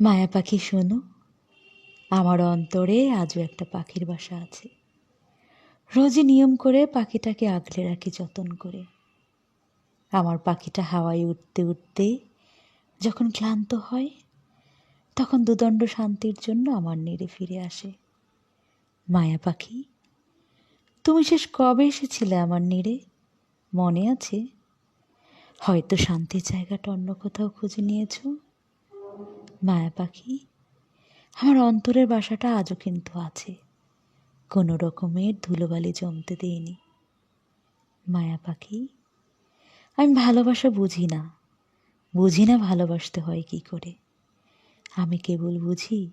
মায়া পাখি, শোনো। আমার অন্তরে আজও একটা পাখির বাসা আছে। রোজই নিয়ম করে পাখিটাকে আগলে রাখি, যতন করে। আমার পাখিটা হাওয়ায় উঠতে উঠতে যখন ক্লান্ত হয়, তখন দুদণ্ড শান্তির জন্য আমার নেড়ে ফিরে আসে। মায়া পাখি, তুমি শেষ কবে এসেছিলে আমার নেড়ে? মনে আছে? হয়তো শান্তির জায়গাটা অন্য কোথাও খুঁজে নিয়েছো। মায়া পাখি, আমার অন্তরের বাসাটা আজও কিন্তু আছে। কোনো রকমের ধুলোবালি জমতে দিইনি। মায়া পাখি, আমি ভালোবাসা বুঝি না। বুঝি না ভালোবাসতে হয় কি করে। আমি কেবল বুঝি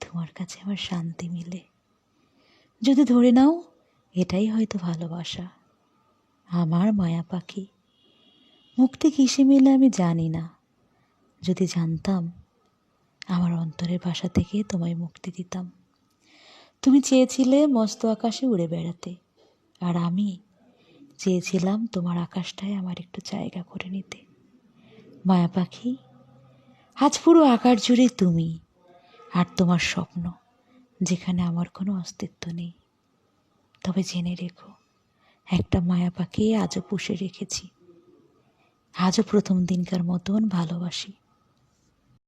তোমার কাছে আমার শান্তি মিলে। যদি ধরে নাও, এটাই হয়তো ভালোবাসা। আমার মায়া পাখি, মুক্তি কিসে মিলে আমি জানি না। যদি জানতাম আমার অন্তরের বাসা থেকে তোমায় মুক্তি দিতাম। তুমি চেয়েছিলে মস্ত আকাশে উড়ে বেড়াতে, আর আমি চেয়েছিলাম তোমার আকাশটায় আমার একটু জায়গা করে নিতে। মায়া পাখি, আজ পুরো আকার জুড়ে তুমি আর তোমার স্বপ্ন, যেখানে আমার কোনো অস্তিত্ব নেই। তবে জেনে রেখো, একটা মায়া পাখি আজও পুষে রেখেছি। আজও প্রথম দিনকার মতন ভালোবাসি।